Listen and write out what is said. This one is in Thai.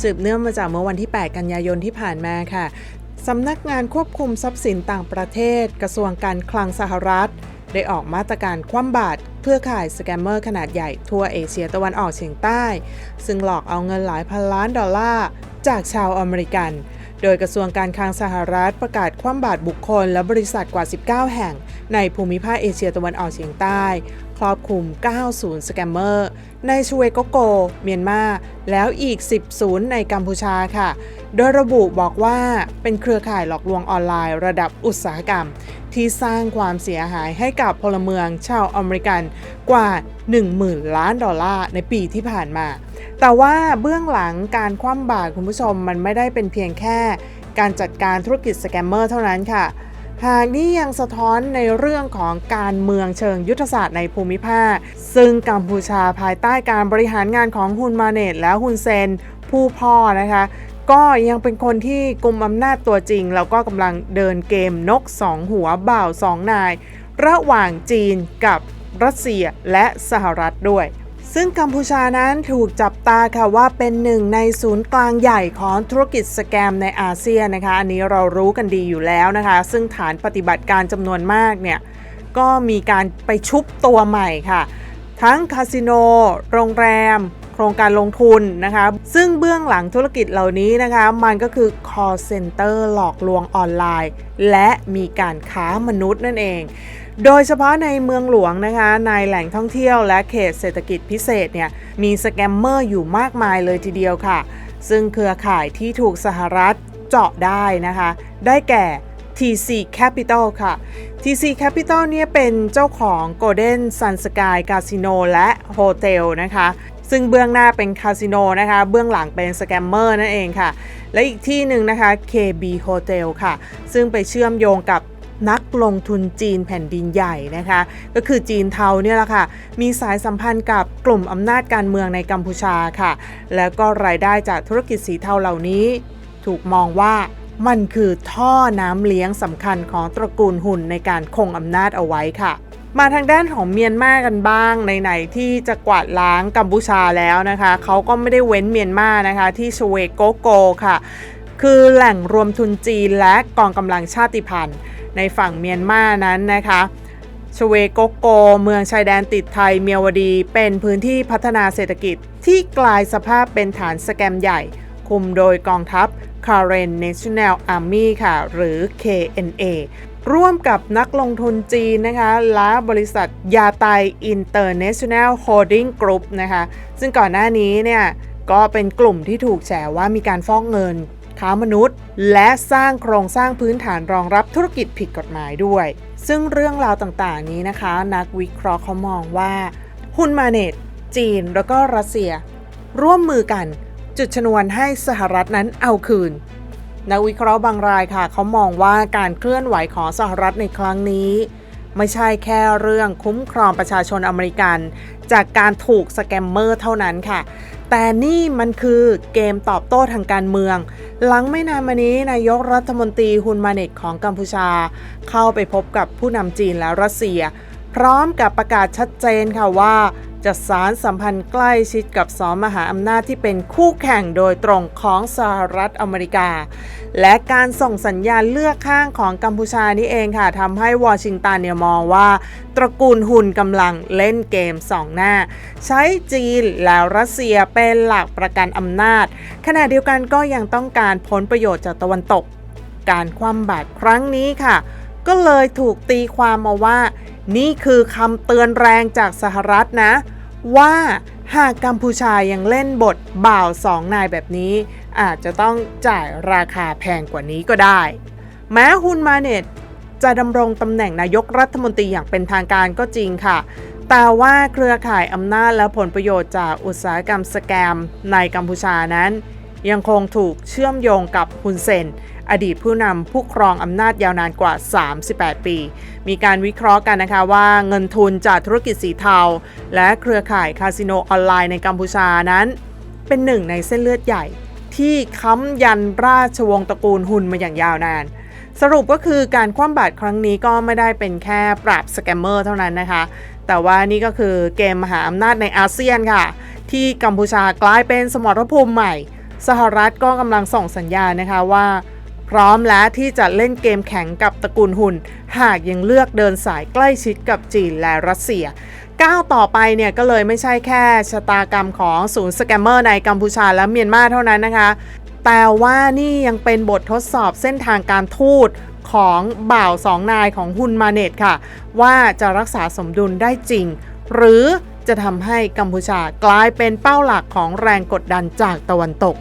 สืบเนื่องมาจากเมื่อวันที่ 8 กันยายนที่ผ่านมาค่ะสำนักงานควบคุมทรัพย์สินต่างประเทศ กระทรวงการคลังสหรัฐ ได้ออกมาตรการคว่ำบาตรเพื่อข่ายสแกมเมอร์ขนาดใหญ่ทั่วเอเชียตะวันออกเฉียงใต้ ซึ่งหลอกเอาเงินหลายพันล้านดอลลาร์จากชาวอเมริกัน โดยกระทรวงการคลังสหรัฐประกาศคว่ำบาตรบุคคลและบริษัทกว่า 19 แห่ง ในภูมิภาคเอเชียตะวันออกเฉียงใต้ ครอบคลุม 9 ศูนย์สแกมเมอร์ ในชเวโกโก เมียนมา แล้วอีก 10 ศูนย์ในกัมพูชาค่ะ โดยระบุบอกว่าเป็นเครือข่ายหลอกลวงออนไลน์ระดับอุตสาหกรรม ที่สร้างความเสียหายให้กับพลเมืองชาวอเมริกันกว่า 10,000 ล้านดอลลาร์ในปีที่ผ่านมา แต่ว่าเบื้องหลังการคว่ำบาตรคุณผู้ชมมันไม่ได้เป็นเพียงแค่ การจัดการธุรกิจสแกมเมอร์เท่านั้นค่ะ หากนี่ยังสะท้อนในเรื่องของการเมืองเชิงยุทธศาสตร์ในภูมิภาค ซึ่งกัมพูชาภายใต้การบริหารงานของฮุนมาเนตและฮุนเซน ผู้พ่อนะคะก็ยังเป็นคนที่กลุมอำนาจตัวจริง แล้วก็กำลังเดินเกมนกสองหัวบ่าวสองนาย ระหว่างจีนกับรัสเซียและสหรัฐด้วย ซึ่งกัมพูชานั้นถูกจับตาค่ะว่าเป็นหนึ่งในศูนย์กลางใหญ่ของธุรกิจสแกมในอาเซียนนะคะ อันนี้เรารู้กันดีอยู่แล้วนะคะ ซึ่งฐานปฏิบัติการจำนวนมากเนี่ย ก็มีการไปชุบตัวใหม่ค่ะ ทั้งคาสิโน โรงแรม โครงการลงทุนนะคะ ซึ่งเบื้องหลังธุรกิจเหล่านี้นะคะ มันก็คือ call center หลอกลวงออนไลน์ และมีการค้ามนุษย์นั่นเอง โดยเฉพาะในเมืองหลวงนะคะในแหล่งท่องเที่ยวและเขตเศรษฐกิจพิเศษเนี่ยมีสแกมเมอร์อยู่มากมายเลยทีเดียวค่ะ ซึ่งเครือข่ายที่ถูกสหรัฐเจาะได้นะคะ ได้แก่ TC Capital ค่ะ TC Capital เนี่ยเป็นเจ้าของ Golden Sun Sky Casino และโฮเทลนะคะ ซึ่งเบื้องหน้าเป็นคาสิโนนะคะ เบื้องหลังเป็นสแกมเมอร์นั่นเองค่ะ และอีกที่หนึ่งนะคะ KB Hotel ค่ะ ซึ่งไปเชื่อมโยงกับ นักลงทุนจีนแผ่นดินใหญ่นะคะ ก็คือจีนเทาเนี่ยแหละค่ะ มีสายสัมพันธ์กับกลุ่มอำนาจการเมืองในกัมพูชาค่ะ แล้วก็รายได้จากธุรกิจสีเทาเหล่านี้ ถูกมองว่ามันคือท่อน้ำเลี้ยงสำคัญของตระกูลหุ่นในการคงอำนาจเอาไว้ค่ะมาทางด้านของเมียนมากันบ้างในไหนๆที่จะกวาดล้างกัมพูชาแล้วนะคะเขาก็ไม่ได้เว้นเมียนมานะคะ ที่ชเวโกโกค่ะ คือแหล่งรวมทุนจีนและกองกำลังชาติพันธุ์ ในฝั่งเมียนมานั้นนะคะชเวโกโก เมืองชายแดนติดไทยเมียวดี เป็นพื้นที่พัฒนาเศรษฐกิจที่กลายสภาพเป็นฐานสแกมใหญ่ คุมโดยกองทัพ Karen National Army ค่ะ หรือ KNA ร่วมกับนักลงทุนจีนนะคะและบริษัทยาไต International Holding Group นะคะ ซึ่งก่อนหน้านี้เนี่ยก็เป็นกลุ่มที่ถูกแฉว่ามีการฟอกเงิน ค้ามนุษย์ และสร้างโครงสร้างพื้นฐานรองรับธุรกิจผิดกฎหมายด้วย ซึ่งเรื่องราวต่างๆ นี้นะคะ นักวิเคราะห์เขามองว่าฮุนมาเนตจีนแล้วก็รัสเซีย ร่วมมือกันจุดชนวนให้สหรัฐนั้นเอาคืน นักวิเคราะห์บางรายค่ะเขามองว่าการเคลื่อนไหวของสหรัฐในครั้งนี้ ไม่ใช่แค่เรื่องคุ้มครองประชาชนอเมริกัน จากการถูกสแกมเมอร์เท่านั้นค่ะ แต่นี่มันคือเกมตอบโต้ทางการเมือง หลังไม่นานมานี้นายกรัฐมนตรีฮุนมาเนตของกัมพูชา เข้าไปพบกับผู้นำจีนและรัสเซีย พร้อมกับประกาศชัดเจนค่ะว่า จะสารสัมพันธ์ใกล้ชิดกับสองมหาอำนาจที่เป็นคู่แข่งโดยตรงของสหรัฐอเมริกา และการส่งสัญญาณเลือกข้างของกัมพูชานี่เองค่ะทำให้วอชิงตันเนี่ยมองว่า ตระกูลหุ่นกำลังเล่นเกมสองหน้า ใช้จีนแล้วรัสเซียเป็นหลักประกันอำนาจ ขณะเดียวกันก็ยังต้องการผลประโยชน์จากตะวันตก การคว่ำบาตรครั้งนี้ค่ะ ก็เลยถูกตีความมาว่า นี่คือคำเตือนแรงจากสหรัฐนะ ว่าหากกัมพูชายังเล่นบทบ่าวสองนายแบบนี้ อาจจะต้องจ่ายราคาแพงกว่านี้ก็ได้ แม้ฮุนมาเนตจะดำรงตำแหน่งนายกรัฐมนตรีอย่างเป็นทางการก็จริงค่ะ แต่ว่าเครือข่ายอำนาจและผลประโยชน์จากอุตสาหกรรมสแกมในกัมพูชานั้น ยังคงถูกเชื่อมโยงกับฮุนเซน อดีตผู้นำผู้ครองอำนาจยาวนานกว่า 38 ปี มีการวิเคราะห์กันนะคะว่าเงินทุนจากธุรกิจสีเทา และเครือข่ายคาสิโนออนไลน์ในกัมพูชานั้น เป็นหนึ่งในเส้นเลือดใหญ่ ที่ค้ำยันราชวงศ์ตระกูลฮุนมาอย่างยาวนานสรุปก็คือการคว่ำบาตรครั้งนี้ก็ไม่ได้เป็นแค่ปราบสแกมเมอร์เท่านั้นนะคะ แต่ว่านี่ก็คือเกมมหาอำนาจในอาเซียนค่ะ ที่กัมพูชากลายเป็นสมรภูมิใหม่ สหรัฐก็กำลังส่งสัญญาณนะคะว่า พร้อมแล้วที่จะเล่นเกมแข่งกับตระกูลหุ่น หากยังเลือกเดินสายใกล้ชิดกับจีนและรัสเซียก้าวต่อไปเนี่ยก็เลยไม่ใช่แค่ชะตากรรมของศูนย์สแกมเมอร์ในกัมพูชาและเมียนมาเท่านั้นนะคะ แต่ว่านี่ยังเป็นบททดสอบเส้นทางการทูตของบ่าวสองนายของฮุนมาเนตค่ะ ว่าจะรักษาสมดุลได้จริง หรือจะทำให้กัมพูชากลายเป็นเป้าหลักของแรงกดดันจากตะวันตก